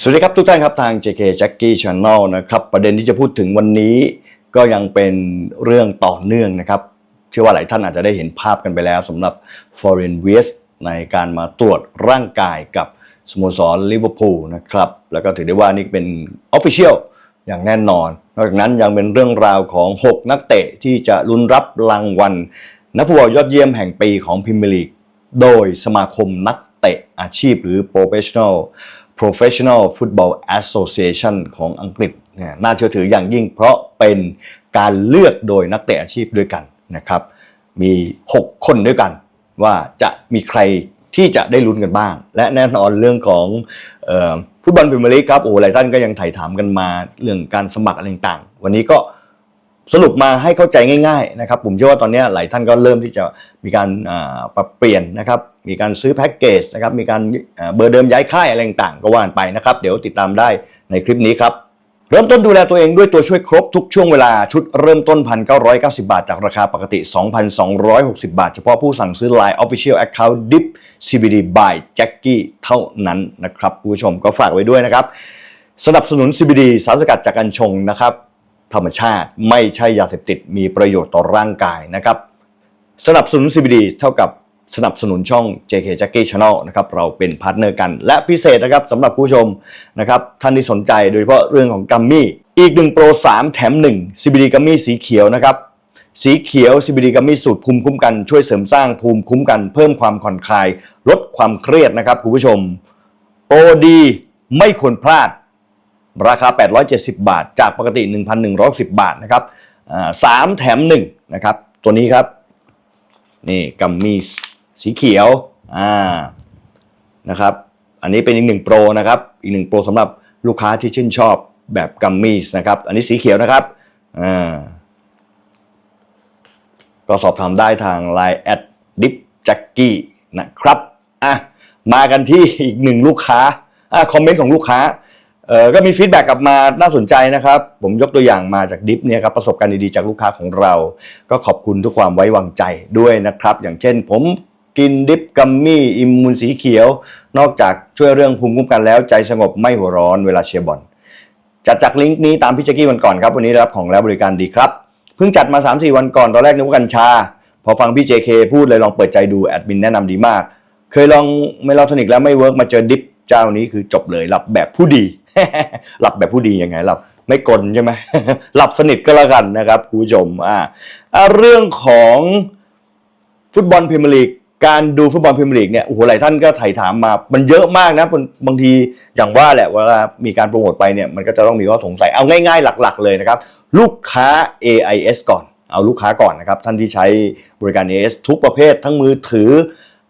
สวัสดีครับทุกท่านครับทาง JK Jackie Channel นะครับประเด็นที่จะพูดถึงวันนี้ก็ยังเป็นเรื่องต่อเนื่องนะครับ เชื่อว่าหลายท่านอาจจะได้เห็นภาพกันไปแล้วสำหรับ Foreign West ในการมาตรวจร่างกายกับสโมสรลิเวอร์พูลนะครับ แล้วก็ถือได้ว่านี่เป็น Official อย่างแน่นอน นอกจากนั้นยังเป็นเรื่องราวของ 6 นักเตะที่จะลุ้นรับรางวัลนักฟุตบอลยอดเยี่ยมแห่งปีของพรีเมียร์ลีกโดยสมาคมนักเตะอาชีพหรือ Professional Professional Football Association ของอังกฤษน่าเชื่อถืออย่างยิ่งเพราะเป็นการเลือกโดยนักเตะอาชีพด้วยกันนะครับมี 6 คนด้วยกันว่าจะมีใครที่จะได้ลุ้นกันบ้าง และแน่นอนเรื่องของฟุตบอลพรีเมียร์ลีกครับโอ้หลายท่านก็ยังถ่ายถามกันมาเรื่องการสมัครอะไรต่างๆวันนี้ก็ สรุปมาให้เข้าใจง่ายๆนะครับผมเชื่อว่าตอนนี้หลายท่านก็เริ่มที่จะมีการปรับเปลี่ยนนะครับมีการซื้อแพ็กเกจนะครับมีการเบอร์เดิมย้ายค่ายอะไรต่างๆก็ว่านไปนะครับ เดี๋ยวติดตามได้ในคลิปนี้ครับ เริ่มต้นดูแลตัวเองด้วยตัวช่วยครบทุกช่วงเวลาชุดเริ่มต้น 1,990 บาท จากราคาปกติ 2,260 บาท เฉพาะผู้สั่งซื้อ Line Official Account Dip CBD by Jackie เท่านั้นนะครับคุณผู้ชมก็ฝากไว้ด้วยนะครับสนับสนุน CBD สารสกัดจากกัญชงนะครับ ธรรมชาติ ไม่ใช่ยาเสพติดมีประโยชน์ต่อร่างกายนะครับ สนับสนุน CBD เท่ากับสนับสนุนช่อง JK Jackie Channel นะครับเราเป็นพาร์ทเนอร์กัน และพิเศษนะครับสำหรับผู้ชมนะครับท่านที่สนใจโดยเฉพาะเรื่องของกัมมี่อีก1โปร3 แถม 1 CBD กัมมี่สีเขียวนะครับสีเขียว CBD กัมมี่สูตรภูมิคุ้มกันช่วยเสริมสร้างภูมิคุ้มกัน เพิ่มความผ่อนคลาย ลดความเครียดนะครับคุณผู้ชมโปรดีไม่ควรพลาด ราคา 870 บาท จากปกติ 1,110 บาทนะครับสามแถมหนึ่งนะครับ ตัวนี้ครับ นี่กัมมี่สีเขียวอ่านะครับ อันนี้เป็นอีกหนึ่งโปรนะครับ อีกหนึ่งโปรสำหรับลูกค้าที่ชื่นชอบแบบกัมมี่นะครับ อันนี้สีเขียวนะครับอ่าก็สอบถามได้ทาง Line แอดดิฟจ็กกี้นะครับอะมากันที่อีกหนึ่งลูกค้าอะคอมเมนต์ของลูกค้า เออก็มีฟีดแบ็กกลับมาน่าสนใจนะครับ ผมยกตัวอย่างมาจากดิฟเนี่ยครับประสบการณ์ดีๆจากลูกค้าของเรา ก็ขอบคุณทุกความไว้วางใจด้วยนะครับ อย่างเช่นผมกินดิฟกัมมี่อิมมูนสีเขียว นอกจากช่วยเรื่องภูมิคุ้มกันแล้วใจสงบไม่หัวร้อนเวลาเชียร์บอลจัดจากลิงก์นี้ตามพี่แจ็กกี้วันก่อนครับ วันนี้รับของแล้วบริการดีครับ เพิ่งจัดมา 3-4 วันก่อนตอนแรกนึกว่ากัญชา พอฟังพี่ JK พูดเลยลองเปิดใจดูแอดมินแนะนำดีมาก เคยลองเมลาโทนิกแล้วไม่เวิร์กมาเจอดิฟเจ้านี้คือจบเลยหลับแบบผู้ดี หลับแบบผู้ดียังไงหลับไม่กลนใช่ไหมหลับสนิทก็แล้วกันนะครับคุณผู้ชมอ่าเรื่องของฟุตบอลพรีเมียร์ลีกการดูฟุตบอลพรีเมียร์ลีกเนี่ยโอ้โหหลายท่านก็ไถ่าถามมา มันเยอะมากนะบางทีอย่างว่าแหละเวลามีการโปรโมทไปเนี่ยมันก็จะต้องมีข้อสงสัยเอาง่ายๆ หลัก ๆ เลยนะครับ ลูกค้า AIS ก่อน เอาลูกค้าก่อนนะครับ ท่านที่ใช้บริการ AIS ทุกประเภททั้งมือถือ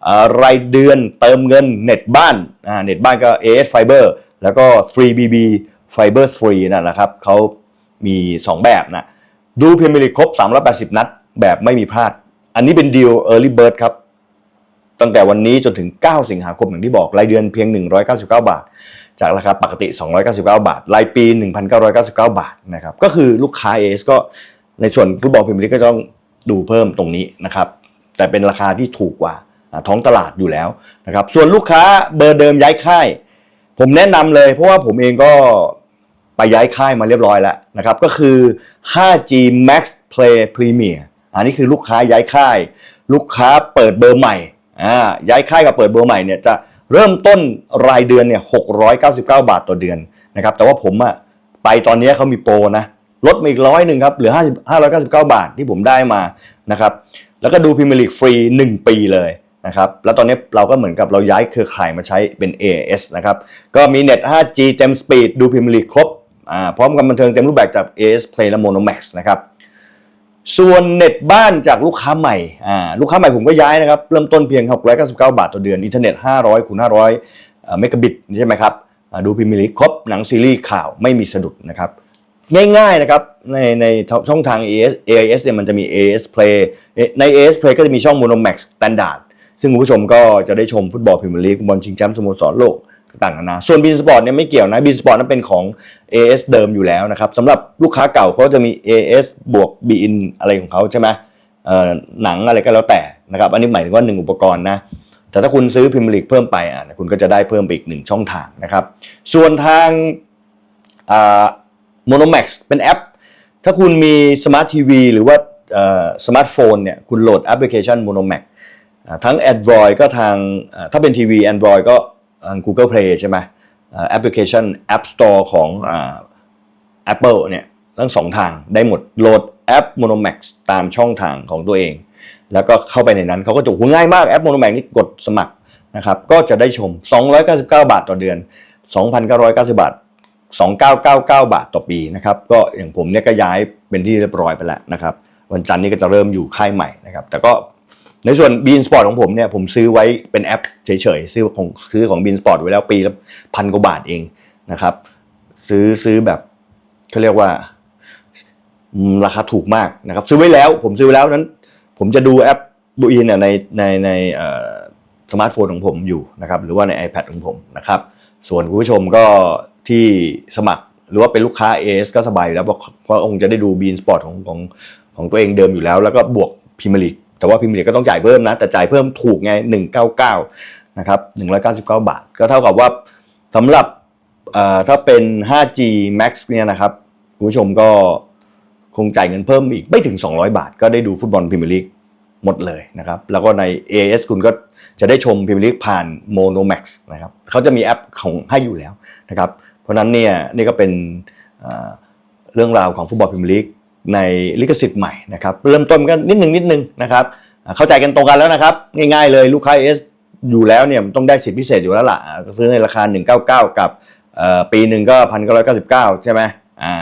อรายเดือนเติมเงินเน็ตบ้านอ่าเน็ตบ้านก็ AS Fiber แล้วก็ Free BB Fiber Free นั่นแหละครับเขามี 2 แบบนะ ดูพรีเมียร์ลีกครบ 380 นัด แบบไม่มีพลาด อันนี้เป็นดีล Early Bird ครับ ตั้งแต่วันนี้จนถึง 9 สิงหาคมอย่างที่บอก รายเดือนเพียง 199 บาท จากราคาปกติ 299 บาท รายปี 1,999 บาทนะครับ ก็คือลูกค้า AS ก็ในส่วนฟุตบอลพรีเมียร์ลีกก็ต้องดูเพิ่มตรงนี้นะครับ แต่เป็นราคาที่ถูกกว่าท้องตลาดอยู่แล้วนะครับ ส่วนลูกค้าเบอร์เดิมย้ายค่าย ผมแนะนำเลยเพราะว่าผมเองก็ไปย้ายค่ายมาเรียบร้อยแล้วนะครับ ก็คือ 5G Max Play Premier อันนี้คือลูกค้าย้ายค่าย ลูกค้าเปิดเบอร์ใหม่อ่าย้ายค่ายกับเปิดเบอร์ใหม่เนี่ยจะเริ่มต้นรายเดือนเนี่ย699 บาทต่อเดือนนะครับ แต่ว่าผมอะไปตอนนี้เขามีโปรนะลดมาอีกร้อยหนึ่งครับเหลือ 50 599 บาทที่ผมได้มานะครับ แล้วก็ดูพรีเมียร์ลีกฟรี 1 ปีเลย นะครับแล้วตอนนี้เราก็เหมือนกับเราย้ายเครือข่ายมาใช้เป็น AS นะครับก็มีเน็ต 5G เต็มสปีดดูพรีเมียร์ลีกครบพร้อมกับบันเทิงเต็มรูปแบบจาก AS Play และ Monomax นะครับส่วนเน็ตบ้านจากลูกค้าใหม่ลูกค้าใหม่ผมก็ย้ายนะครับ เริ่มต้นเพียง699 บาทต่อเดือน อินเทอร์เน็ต 500คูณ500เอ่อเมกะบิตใช่ไหมครับดูพรีเมียร์ลีกครบหนังซีรีส์ข่าวไม่มีสะดุดนะครับง่ายๆนะครับในในช่องทาง AS AIS เนี่ยมันจะมี AS Play ใน AS Play ก็จะมีช่อง Monomax Standard ซึ่งคุณผู้ชมก็จะได้ชมฟุตบอลพรีเมียร์ลีกฟุตบอลชิงแชมป์สโมสรโลกต่างๆนานาส่วนบินสปอร์ตเนี่ยไม่เกี่ยวนะบินสปอร์ตนั้นเป็นของ AS เดิมอยู่แล้วนะครับสำหรับลูกค้าเก่าเขาจะมี AS บวก b i n อะไรของเขาใช่ไหมเอ่อหนังอะไรก็แล้วแต่นะครับอันนี้หมายถึงว่าหนึ่งอุปกรณ์นะแต่ถ้าคุณซื้อพิมพ์ลีกเพิ่มไปอะคุณก็จะได้เพิ่มไปอีกหนึ่งช่องทางนะครับ ส่วนทางโมโนแม็กซ์เป็นแอป ถ้าคุณมีสมาร์ททีวีหรือว่าสมาร์ทโฟนเนี่ยคุณโหลดแอปพลิเคชัน Monomax อ่า ทั้ง Android ก็ทางถ้าเป็นทีวี Android ก็ทาง Google Play ใช่ไหมแอปพลิเคชัน App Store ของอ Apple เนี่ยทั้งสองทางได้หมดโหลดแอป Monomax ตามช่องทางของตัวเอง แล้วก็เข้าไปในนั้นเขาก็จะง่ายมากแอป Monomax นี่กดสมัครนะครับก็จะได้ชม 299 บาทต่อเดือน 2,990 บาท 2999 บาทต่อปีนะครับก็อย่างผมเนี่ยก็ย้ายเป็นที่เรียบร้อยไปแล้วนะครับวันจันทร์นี้ก็จะเริ่มอยู่ค่ายใหม่นะครับแต่ก็ ในส่วน Bean Sport ของผมเนี่ยผมซื้อไว้เป็นแอปเฉยๆ ซื้อของซื้อของ Bean Sport ไว้แล้วปีละพันกว่าบาทเองนะครับ ซื้อซื้อแบบเขาเรียกว่าราคาถูกมากนะครับ ซื้อไว้แล้ว ผมซื้อไว้แล้วนั้น ผมจะดูแอปบูอินในในในสมาร์ทโฟนของผมอยู่นะครับ หรือว่าใน iPad ของผมนะครับ ส่วนคุณผู้ชมก็ที่สมัครหรือว่าเป็นลูกค้า AS ก็สบายอยู่แล้วเพราะเพราคงจะได้ดู Bean Sport ของของของตัวเองเดิมอยู่แล้ว แล้วก็บวกพิมลิก แต่ว่าพิมลิกก็ต้องจ่ายเพิ่มนะ แต่จ่ายเพิ่มถูกไง 199 นะครับ 199 บาท ก็เท่ากับว่าสำหรับถ้าเป็น 5G Max เนี่ยนะครับคุณผู้ชมก็คงจ่ายเงินเพิ่มอีกไม่ถึง 200 บาท ก็ได้ดูฟุตบอลพิมลิกหมดเลยนะครับ แล้วก็ใน AS คุณก็จะได้ชมพิมลิกผ่าน Monomax นะครับเขาจะมีแอปของให้อยู่แล้วนะครับ เพราะนั้นเนี่ยนี่ก็เป็นเอ่อเรื่องราวของฟุตบอลพรีเมียร์ลีก ในลิขสิทธิ์ใหม่นะครับเริ่มต้นกันนิดหนึ่งนิดหนึ่งนะครับเข้าใจกันตรงกันแล้วนะครับง่ายๆเลยลูกค้าเอสอยู่แล้วเนี่ยต้องได้สิทธิพิเศษอยู่แล้วล่ะอ่าซื้อในราคา 199 กับเอ่อปีหนึ่งก็1,999ใช่ไหมอ่า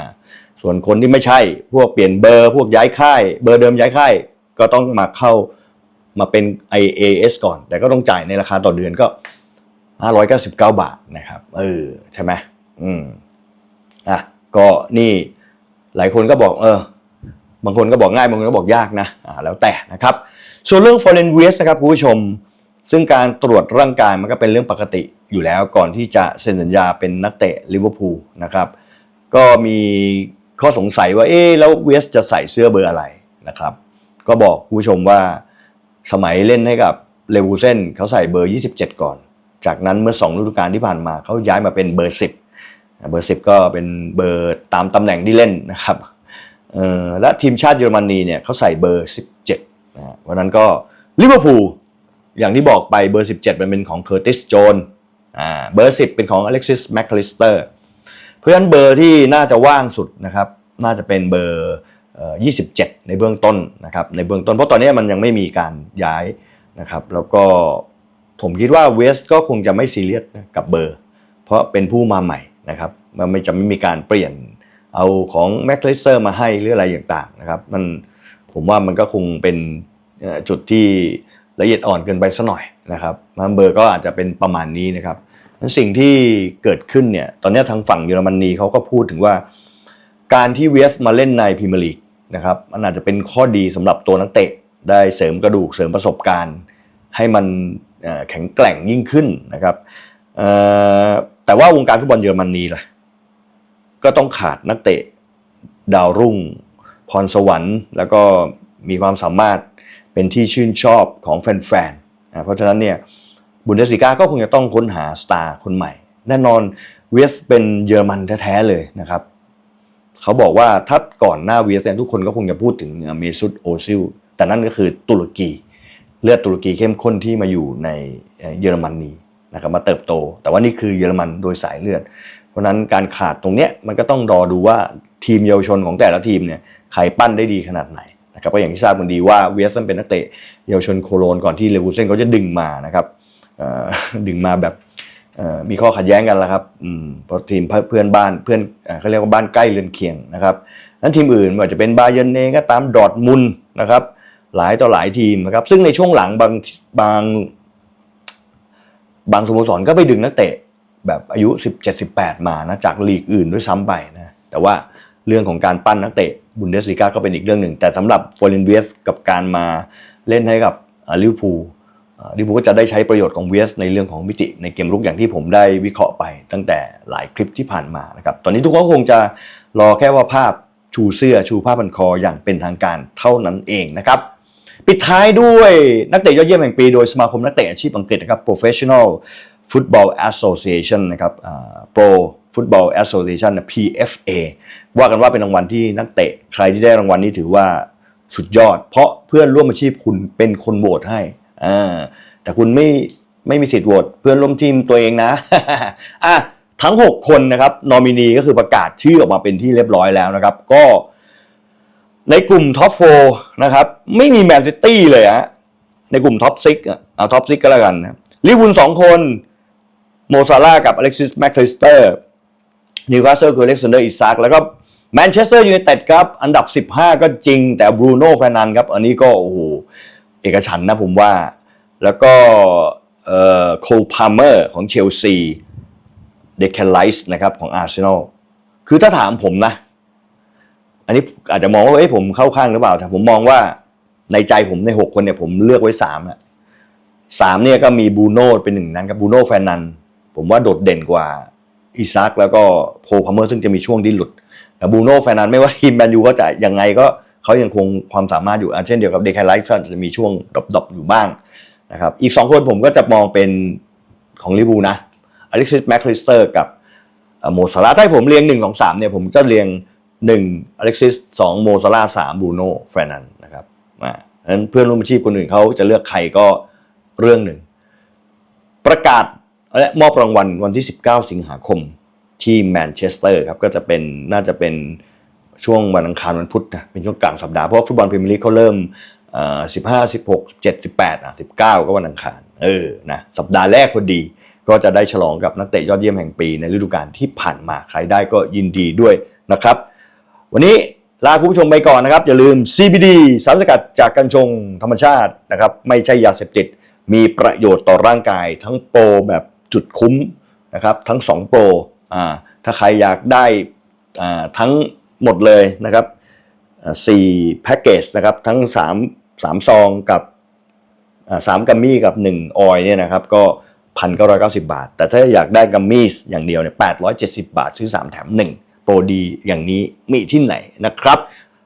ส่วนคนที่ไม่ใช่พวกเปลี่ยนเบอร์ พวกย้ายค่าย เบอร์เดิมย้ายค่าย ก็ต้องมาเข้ามาเป็น IAS ก่อน แต่ก็ต้องจ่ายในราคาต่อเดือนก็ 599 บาทนะครับเออใช่ไหมอืมอะก็นี่ หลายคนก็บอกเออบางคนก็บอกง่ายบางคนก็บอกยากนะอ่าแล้วแต่นะครับ ส่วนเรื่อง foreign waste นะครับคุณผู้ชม ซึ่งการตรวจร่างกายมันก็เป็นเรื่องปกติอยู่แล้วก่อนที่จะเซ็นสัญญาเป็นนักเตะลิเวอร์พูลนะครับ ก็มีข้อสงสัยว่าเอ๊ะแล้วเวสจะใส่เสื้อเบอร์อะไรนะครับ ก็บอกผู้ชมว่าสมัยเล่นให้กับเลวูเซนเขาใส่เบอร์ 27 ก่อน จากนั้นเมื่อ 2 ฤดูกาลที่ผ่านมาเขาย้ายมาเป็นเบอร์ 10 เบอร์10ก็เป็นเบอร์ตามตำแหน่งที่เล่นนะครับและทีมชาติเยอรมนีเนี่ยเขาใส่เบอร์ 17นะฮะเพราะฉะนั้นก็ลิเวอร์พูลอย่างที่บอกไปเบอร์ 17 มันเป็นของเคอร์ติสโจนเบอร์ 10 เป็นของอเล็กซิสแมคคลิสเตอร์เพราะฉะนั้นเบอร์ที่น่าจะว่างสุดนะครับน่าจะเป็นเบอร์เอ่อ27 ในเบื้องต้นนะครับในเบื้องต้นเพราะตอนนี้มันยังไม่มีการย้ายนะครับแล้วก็ผมคิดว่าเวสก็คงจะไม่ซีเรียสกับเบอร์ เพราะเป็นผู้มาใหม่ นะครับมันไม่จะไม่มีการเปลี่ยนเอาของแมคลิสเตอร์มาให้หรืออะไรต่างๆนะครับมันผมว่ามันก็คงเป็นจุดที่ละเอียดอ่อนเกินไปสักหน่อยนะครับมันเบอร์ก็อาจจะเป็นประมาณนี้นะครับนั้นสิ่งที่เกิดขึ้นเนี่ยตอนนี้ทางฝั่งเยอรมนีเขาก็พูดถึงว่า การที่เวฟมาเล่นในพรีเมียร์ลีกนะครับมันอาจจะเป็นข้อดีสำหรับตัวนักเตะได้เสริมกระดูกเสริมประสบการณ์ ให้มันแข็งแกร่งยิ่งขึ้นนะครับเแต่ว่าวงการฟุตบอลเยอรมนีล่ะ ก็ต้องขาดนักเตะ ดาวรุ่ง พรสวรรค์ แล้วก็มีความสามารถเป็นที่ชื่นชอบของแฟนๆ เพราะฉะนั้นเนี่ยบุนเดสลิก้าก็คงจะต้องค้นหาสตาร์คนใหม่ แน่นอนเวสเป็นเยอรมันแท้ๆเลยนะครับเขาบอกว่าถ้าก่อนหน้าเวสเนี่ยทุกคนก็คงจะพูดถึงเมซุตโอซิลแต่นั่นก็คือตุรกี เลือดตุรกีเข้มข้นที่มาอยู่ในเยอรมนี นะครับมาเติบโต แต่ว่านี่คือเยอรมันโดยสายเลือด เพราะนั้นการขาดตรงเนี้ยมันก็ต้องรอดูว่าทีมเยาวชนของแต่ละทีมเนี่ยใครปั้นได้ดีขนาดไหนนะครับก็อย่างที่ทราบกันดีว่าเวียสเป็นนักเตะเยาวชนโคโลนก่อนที่เลวูเซนเขาจะดึงมานะครับดึงมาแบบมีข้อขัดแย้งกันแล้วครับเพราะทีมเพื่อนบ้านเพื่อนเขาเรียกว่าบ้านใกล้เรือนเคียงนะครับนั้นทีมอื่นไม่ว่าจะเป็นบาเยนเองก็ตามดอร์ทมุนนะครับหลายต่อหลายทีมนะครับซึ่งในช่วงหลังบางบาง บางสโมสรก็ไปดึงนักเตะแบบอายุ 17 18 มานะจากลีกอื่นด้วยซ้ำไปนะแต่ว่าเรื่องของการปั้นนักเตะบุนเดสลีกาก็เป็นอีกเรื่องหนึ่ง แต่สำหรับฟอร์เรนเวสกับการมาเล่นให้กับลิเวอร์พูลลิเวอร์พูลก็จะได้ใช้ประโยชน์ของเวสในเรื่องของมิติในเกมรุกอย่างที่ผมได้วิเคราะห์ไปตั้งแต่หลายคลิปที่ผ่านมานะครับตอนนี้ทุกคนก็คงจะรอแค่ว่าภาพชูเสื้อชูผ้าพันคออย่างเป็นทางการเท่านั้นเองนะครับ ปิดท้ายด้วยนักเตะยอดเยี่ยมแห่งปีโดยสมาคมนักเตะอาชีพอังกฤษนะครับ Professional Football Association นะครับอ่า Pro Football Association นะ PFA ว่ากันว่าเป็นรางวัลที่นักเตะใครที่ได้รางวัลนี้ถือว่าสุดยอด เพราะเพื่อนร่วมอาชีพคุณเป็นคนโหวตให้อ่าแต่คุณไม่ไม่มีสิทธิ์โหวตเพื่อนร่วมทีมตัวเองนะอะทั้ง 6 คนนะครับนอมินีก็คือประกาศชื่อออกมาเป็นที่เรียบร้อยแล้วนะครับ ก็ ในกลุ่มท็อปโฟนะครับ ไม่มีแมนซิตี้เลยฮะในกลุ่มท็อปซิกเอาท็อปซิกก็แล้วกันนะลิเวอร์พูลสองคนโมซาร่ากับอเล็กซิสแมคคลิสเตอร์นิวคาสเซิลคืออเล็กซานเดอร์อิซักแล้วก็แมนเชสเตอร์ยูไนเต็ดครับ อันดับ 15 ก็จริงแต่บรูโน่แฟนันครับ อันนี้ก็โอ้โหเอกฉันนะผมว่า แล้วก็โคลพาเมอร์ของเชลซีเดคแคนไลส์นะครับของอาร์เซนอลคือถ้าถามผมนะ อันนี้อาจจะมองว่าเอ้ยผมเข้าข้างหรือเปล่าแต่ผมมองว่าในใจผมใน6คนเนี่ยผมเลือกไว้3อะสามเนี่ยก็มีบูโน่เป็นหนึ่งนั้นครับบูโน่แฟนนัน ผมว่าโดดเด่นกว่าอิซักแล้วก็โพพัมเมอร์ซึ่งจะมีช่วงที่หลุดแต่บูโน่แฟนนันไม่ว่าทีมแมนยูก็จะยังไงก็เขายังคงความสามารถอยู่อเช่นเดียวกับเดคไลท์จะมีช่วงดรอปๆอยู่บ้างนะครับอีกสองคนผมก็จะมองเป็นของลิเวอร์พูนะอเล็กซิสแมคคลิสเตอร์กับโมซาร่าถ้าผมเรียงหนึ่งของสามเนี่ยผมจะเรียง หนึ่งอเล็กซิสสองโมซาร่าสามบูโน่แฟนนันนะครับอ่าฉะนั้นเพื่อนร่วมอาชีพคนอื่นเขาจะเลือกใครก็เรื่องหนึ่ง ประกาศและมอบรางวัลวันที่ 19 สิงหาคมที่แมนเชสเตอร์ครับก็จะเป็นน่าจะเป็นช่วงวันอังคารวันพุธนะเป็นช่วงกลางสัปดาห์เพราะฟุตบอลพรีเมียร์ลีกเขาเริ่มเอ่อ15 16 17 18อะ19ก็วันอังคารเออนะสัปดาห์แรกพอดี ก็จะได้ฉลองกับนักเตะยอดเยี่ยมแห่งปีในฤดูกาลที่ผ่านมาใครได้ก็ยินดีด้วยนะครับ วันนี้ลาคุณผู้ชมไปก่อนนะครับ อย่าลืม CBD สารสกัดจากกัญชงธรรมชาตินะครับ ไม่ใช่ยาเสพติด มีประโยชน์ต่อร่างกาย ทั้งโปรแบบจุดคุ้มนะครับ ทั้ง 2 โปรอ่าถ้าใครอยากได้อ่าทั้งหมดเลยนะครับสี่แพ็กเกจนะครับ ทั้ง 3 3 ซองกับสามกัมมี่กับ 1 ออยเนี่ยนะครับ ก็ 1,990 บาท แต่ถ้าอยากได้กัมมี่อย่างเดียวเนี่ย870 บาท ซื้อ 3 แถม 1 รดีอย่างนี้มีที่ไหนนะครับ